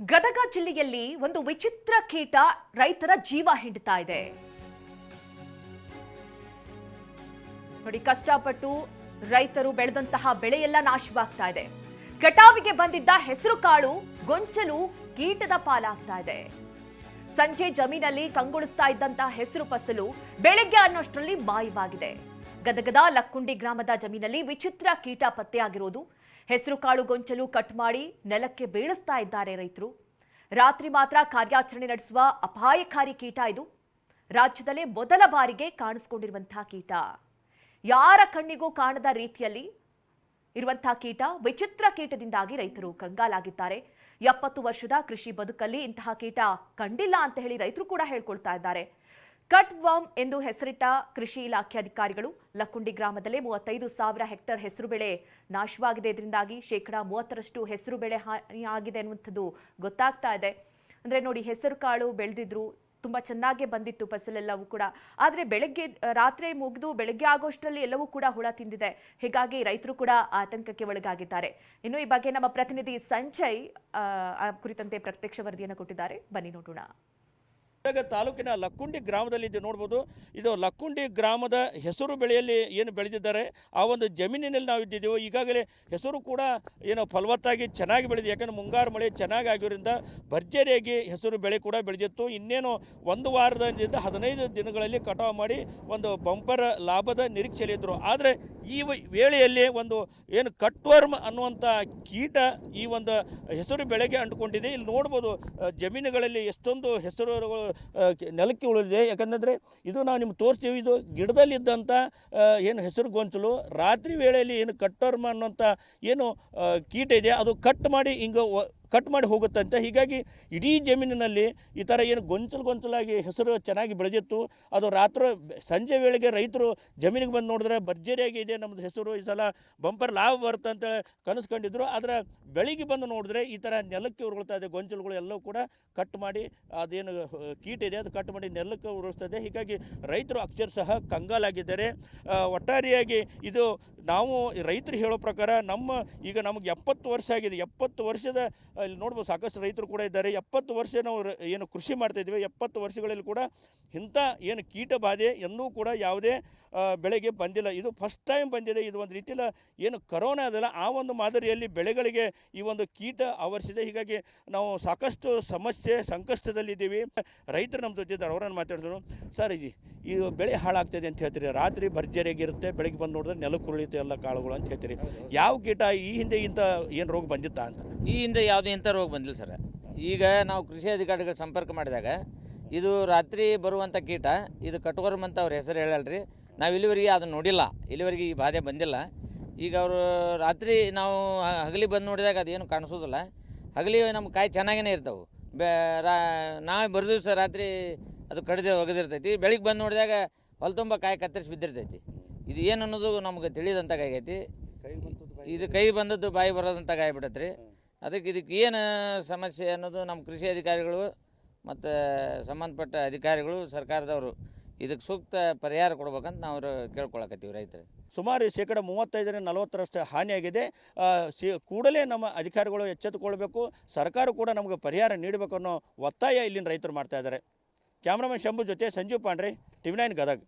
ಗದಗ ಜಿಲ್ಲೆಯಲ್ಲಿ ಒಂದು ವಿಚಿತ್ರ ಕೀಟ ರೈತರ ಜೀವ ಹಿಂಡ್ತಾ ಇದೆ. ನೋಡಿ, ಕಷ್ಟಪಟ್ಟು ರೈತರು ಬೆಳೆದಂತಹ ಬೆಳೆಯೆಲ್ಲ ನಾಶವಾಗ್ತಾ ಇದೆ. ಕಟಾವಿಗೆ ಬಂದಿದ್ದ ಹೆಸರು ಕಾಳು, ಗೊಂಚಲು ಕೀಟದ ಪಾಲಾಗ್ತಾ ಇದೆ. ಸಂಜೆ ಜಮೀನಲ್ಲಿ ಕಂಗೊಳಿಸ್ತಾ ಇದ್ದಂತಹ ಹೆಸರು ಫಸಲು ಬೆಳಗ್ಗೆ ಅನ್ನೋಷ್ಟರಲ್ಲಿ ಮಾಯವಾಗಿದೆ. ಗದಗದ ಲಕ್ಕುಂಡಿ ಗ್ರಾಮದ ಜಮೀನಲ್ಲಿ ವಿಚಿತ್ರ ಕೀಟ ಪತ್ತೆಯಾಗಿರೋದು ಹೆಸರು ಕಾಳು ಗೊಂಚಲು ಕಟ್ ಮಾಡಿ ನೆಲಕ್ಕೆ ಬೀಳಿಸ್ತಾ ಇದ್ದಾರೆ ರೈತರು. ರಾತ್ರಿ ಮಾತ್ರ ಕಾರ್ಯಾಚರಣೆ ನಡೆಸುವ ಅಪಾಯಕಾರಿ ಕೀಟ ಇದು. ರಾಜ್ಯದಲ್ಲೇ ಮೊದಲ ಬಾರಿಗೆ ಕಾಣಿಸ್ಕೊಂಡಿರುವಂತಹ ಕೀಟ. ಯಾರ ಕಣ್ಣಿಗೂ ಕಾಣದ ರೀತಿಯಲ್ಲಿ ಇರುವಂತಹ ಕೀಟ ವಿಚಿತ್ರ ಕೀಟದಿಂದಾಗಿ ರೈತರು ಕಂಗಾಲಾಗಿದ್ದಾರೆ. ಎಪ್ಪತ್ತು ವರ್ಷದ ಕೃಷಿ ಬದುಕಲ್ಲಿ ಇಂತಹ ಕೀಟ ಕಂಡಿಲ್ಲ ಅಂತ ಹೇಳಿ ರೈತರು ಕೂಡ ಹೇಳ್ಕೊಳ್ತಾ ಇದ್ದಾರೆ. ಕಟ್ ವಾಮ್ ಎಂದು ಹೆಸರಿಟ್ಟ ಕೃಷಿ ಇಲಾಖೆ ಅಧಿಕಾರಿಗಳು ಲಕ್ಕುಂಡಿ ಗ್ರಾಮದಲ್ಲಿ ಮೂವತ್ತೈದು ಸಾವಿರ ಹೆಕ್ಟರ್ ಹೆಸರು ಬೆಳೆ ನಾಶವಾಗಿದೆ. ಇದರಿಂದಾಗಿ ಶೇಕಡಾ ಮೂವತ್ತರಷ್ಟು ಹೆಸರು ಬೆಳೆ ಹಾನಿ ಆಗಿದೆ ಅನ್ನುವಂಥದ್ದು ಗೊತ್ತಾಗ್ತಾ ಇದೆ. ಅಂದರೆ ನೋಡಿ, ಹೆಸರು ಕಾಳು ಬೆಳೆದಿದ್ರು ತುಂಬ ಚೆನ್ನಾಗೇ ಬಂದಿತ್ತು ಫಸಲೆಲ್ಲವೂ ಕೂಡ. ಆದರೆ ಬೆಳಗ್ಗೆ, ರಾತ್ರಿ ಮುಗಿದು ಬೆಳಗ್ಗೆ ಆಗೋಷ್ಟರಲ್ಲಿ ಎಲ್ಲವೂ ಕೂಡ ಹುಳ ತಿಂದಿದೆ. ಹೀಗಾಗಿ ರೈತರು ಕೂಡ ಆತಂಕಕ್ಕೆ ಒಳಗಾಗಿದ್ದಾರೆ. ಇನ್ನು ಈ ಬಗ್ಗೆ ನಮ್ಮ ಪ್ರತಿನಿಧಿ ಸಂಜಯ್ ಕುರಿತಂತೆ ಪ್ರತ್ಯಕ್ಷ ವರದಿಯನ್ನು ಕೊಟ್ಟಿದ್ದಾರೆ. ಬನ್ನಿ ನೋಡೋಣ. ಗದಗ ತಾಲೂಕಿನ ಲಕ್ಕುಂಡಿ ಗ್ರಾಮದಲ್ಲಿ ಇದು ನೋಡ್ಬೋದು. ಇದು ಲಕ್ಕುಂಡಿ ಗ್ರಾಮದ ಹೆಸರು ಬೆಳೆಯಲ್ಲಿ ಏನು ಬೆಳೆದಿದ್ದಾರೆ, ಆ ಒಂದು ಜಮೀನಿನಲ್ಲಿ ನಾವು ಇದ್ದಿದ್ದೆವು. ಈಗಾಗಲೇ ಹೆಸರು ಕೂಡ ಏನು ಫಲವತ್ತಾಗಿ ಚೆನ್ನಾಗಿ ಬೆಳೆದಿದೆ. ಯಾಕಂದ್ರೆ ಮುಂಗಾರು ಮಳೆ ಚೆನ್ನಾಗಿ ಆಗಿರೋದ್ರಿಂದ ಭರ್ಜರಿಯಾಗಿ ಹೆಸರು ಬೆಳೆ ಕೂಡ ಬೆಳೆದಿತ್ತು. ಇನ್ನೇನು ಒಂದು ವಾರದಿಂದ ಹದಿನೈದು ದಿನಗಳಲ್ಲಿ ಕಟಾವು ಮಾಡಿ ಒಂದು ಬಂಪರ್ ಲಾಭದ ನಿರೀಕ್ಷೆಯಲ್ಲಿದ್ದರು ಆದರೆ ಈ ವೇಳೆಯಲ್ಲಿ ಒಂದು ಏನು ಕಟ್ವರ್ಮ್ ಅನ್ನುವಂಥ ಕೀಟ ಈ ಒಂದು ಹೆಸರು ಬೆಳೆಗೆ ಅಂಟುಕೊಂಡಿದೆ. ಇಲ್ಲಿ ನೋಡ್ಬೋದು ಜಮೀನುಗಳಲ್ಲಿ ಎಷ್ಟೊಂದು ಕೆ- ನೆಲಕ್ಕೆ ಉಳಿದಿದೆ. ಯಾಕಂತಂದರೆ ಇದು ನಾವು ನಿಮ್ಗೆ ತೋರಿಸ್ತೀವಿ, ಇದು ಗಿಡದಲ್ಲಿದ್ದಂಥ ಏನು ಹೆಸರು ಗೊಂಚಲು, ರಾತ್ರಿ ವೇಳೆಯಲ್ಲಿ ಏನು ಕಟ್ಟೋರ್ಮ ಅನ್ನೋಂಥ ಏನು ಕೀಟ ಇದೆ, ಅದು ಕಟ್ ಮಾಡಿ ಹಿಂಗೆ ಕಟ್ ಮಾಡಿ ಹೋಗುತ್ತಂತೆ. ಹೀಗಾಗಿ ಇಡೀ ಜಮೀನಿನಲ್ಲಿ ಈ ಥರ ಏನು ಗೊಂಚಲು ಗೊಂಚಲಾಗಿ ಹೆಸರು ಚೆನ್ನಾಗಿ ಬೆಳೆದಿತ್ತು. ಅದು ರಾತ್ರಿ ಸಂಜೆ ವೇಳೆಗೆ ರೈತರು ಜಮೀನಿಗೆ ಬಂದು ನೋಡಿದ್ರೆ ಭರ್ಜರಿಯಾಗಿ ಇದೆ ನಮ್ಮದು ಹೆಸರು. ಈ ಸಲ ಬಂಪರ್ ಲಾಭ ಬರುತ್ತೆ ಅಂತ ಕನಸು ಕಂಡಿದ್ರು ಆದರೆ ಬೆಳಿಗ್ಗೆ ಬಂದು ನೋಡಿದ್ರೆ ಈ ಥರ ನೆಲಕ್ಕೆ ಉರುಳ್ತಾ ಇದೆ. ಗೊಂಚಲುಗಳು ಎಲ್ಲವೂ ಕೂಡ ಕಟ್ ಮಾಡಿ ಅದೇನು ಕೀಟ ಇದೆ, ಅದು ಕಟ್ ಮಾಡಿ ನೆಲಕ್ಕೆ ಉರುಳಿಸ್ತದೆ ಹೀಗಾಗಿ ರೈತರು ಅಕ್ಷರಶಃ ಕಂಗಾಲಾಗಿದ್ದಾರೆ. ಒಟ್ಟಾರಿಯಾಗಿ ಇದು ನಾವು ರೈತರು ಹೇಳೋ ಪ್ರಕಾರ ನಮ್ಮ ಈಗ ನಮಗೆ ಎಪ್ಪತ್ತು ವರ್ಷ ಆಗಿದೆ. ಎಪ್ಪತ್ತು ವರ್ಷದ ಇಲ್ಲಿ ನೋಡ್ಬೋದು ಸಾಕಷ್ಟು ರೈತರು ಕೂಡ ಇದ್ದಾರೆ. ಎಪ್ಪತ್ತು ವರ್ಷ ನಾವು ಏನು ಕೃಷಿ ಮಾಡ್ತಾ ಇದ್ವಿ ಎಪ್ಪತ್ತು ವರ್ಷಗಳಲ್ಲಿ ಕೂಡ ಇಂಥ ಏನು ಕೀಟ ಬಾಧೆ ಎಂದೂ ಕೂಡ ಯಾವುದೇ ಬೆಳೆಗೆ ಬಂದಿಲ್ಲ. ಇದು ಫಸ್ಟ್ ಟೈಮ್ ಬಂದಿದೆ. ಇದು ಒಂದು ರೀತಿಯಲ್ಲಿ ಏನು ಕರೋನಾ ಅದಲ್ಲ. ಆ ಒಂದು ಮಾದರಿಯಲ್ಲಿ ಬೆಳೆಗಳಿಗೆ ಈ ಒಂದು ಕೀಟ ಆವರಿಸಿದೆ. ಹೀಗಾಗಿ ನಾವು ಸಾಕಷ್ಟು ಸಮಸ್ಯೆ ಸಂಕಷ್ಟದಲ್ಲಿದ್ದೀವಿ ರೈತರು ನಮ್ಮ ಜೊತೆ ಇದ್ದಾರೆ. ಅವರನ್ನು ಮಾತಾಡಿದ್ರು ಸರ್ ಇದು ಈ ಬೆಳೆ ಹಾಳಾಗ್ತದೆ ಅಂತ ಹೇಳ್ತೀರಿ. ರಾತ್ರಿ ಭರ್ಜರಿಯಾಗಿರುತ್ತೆ. ಬೆಳಗ್ಗೆ ಬಂದು ನೋಡಿದ್ರೆ ನೆಲಕ್ಕೆ ಉರುಳಿತು ಎಲ್ಲ ಕಾಳುಗಳು ಅಂತ ಹೇಳ್ತೀರಿ. ಯಾವ ಕೀಟ ಈ ಹಿಂದೆ ಇಂಥ ಏನು ರೋಗ ಬಂದಿತ್ತಾ ಅಂತ? ಈ ಹಿಂದೆ ಯಾವುದೇ ಇಂಥ ರೋಗ ಬಂದಿಲ್ಲ ಸರ್. ಈಗ ನಾವು ಕೃಷಿ ಅಧಿಕಾರಿಗಳ ಸಂಪರ್ಕ ಮಾಡಿದಾಗ ಇದು ರಾತ್ರಿ ಬರುವಂಥ ಕೀಟ ಇದು ಕಟ್ಕೊರ್ಮ್ ಅಂತ ಅವ್ರ ಹೆಸರು ಹೇಳಲ್ರಿ. ನಾವು ಇಲ್ಲಿವರೆಗೆ ಅದನ್ನು ನೋಡಿಲ್ಲ. ಇಲ್ಲಿವರೆಗೆ ಈ ಬಾಧೆ ಬಂದಿಲ್ಲ. ಈಗ ಅವರು ರಾತ್ರಿ ನಾವು ಹಗಲಿ ಬಂದು ನೋಡಿದಾಗ ಅದೇನು ಕಾಣಿಸೋದಿಲ್ಲ. ಹಗಲಿ ನಮ್ಮ ಕಾಯಿ ಚೆನ್ನಾಗೇ ಇರ್ತಾವೆ. ಬೆ ರಾ ನಾವೇ ಬರೆದು ಸರ್ ರಾತ್ರಿ ಅದು ಕಡಿದು ಒಗೆದಿರ್ತೈತಿ. ಬೆಳಿಗ್ಗೆ ಬಂದು ನೋಡಿದಾಗ ಹೊಲ ತುಂಬ ಕಾಯಿ ಕತ್ತರಿಸಿ ಬಿದ್ದಿರ್ತೈತಿ. ಇದು ಏನು ಅನ್ನೋದು ನಮ್ಗೆ ತಿಳಿದಂತಾಗ ಆಗೈತಿ. ಇದು ಕೈ ಬಂದದ್ದು ಬಾಯಿ ಬರೋದಂತ ಆಗ್ಬಿಟ್ಟೈತೆ ರೀ ಅದಕ್ಕೆ ಇದಕ್ಕೆ ಏನು ಸಮಸ್ಯೆ ಅನ್ನೋದು ನಮ್ಮ ಕೃಷಿ ಅಧಿಕಾರಿಗಳು ಮತ್ತು ಸಂಬಂಧಪಟ್ಟ ಅಧಿಕಾರಿಗಳು ಸರ್ಕಾರದವರು ಇದಕ್ಕೆ ಸೂಕ್ತ ಪರಿಹಾರ ಕೊಡ್ಬೇಕಂತ ನಾವು ಕೇಳ್ಕೊಳಕತ್ತೀವಿ ರೈತರು ಸುಮಾರು ಶೇಕಡ ಮೂವತ್ತೈದರಿಂದ ನಲವತ್ತರಷ್ಟು ಹಾನಿಯಾಗಿದೆ. ಸಿ ಕೂಡಲೇ ನಮ್ಮ ಅಧಿಕಾರಿಗಳು ಎಚ್ಚೆತ್ತುಕೊಳ್ಬೇಕು. ಸರ್ಕಾರ ಕೂಡ ನಮಗೆ ಪರಿಹಾರ ನೀಡಬೇಕು ಅನ್ನೋ ಒತ್ತಾಯ ಇಲ್ಲಿನ ರೈತರು ಮಾಡ್ತಾ ಇದ್ದಾರೆ. ಕ್ಯಾಮ್ರಾಮನ್ ಶಂಭು ಜೊತೆ ಸಂಜೀವ್ ಪಾಂಡ್ರೆ, ಟಿವಿ ನೈನ್ ಗದಗ್.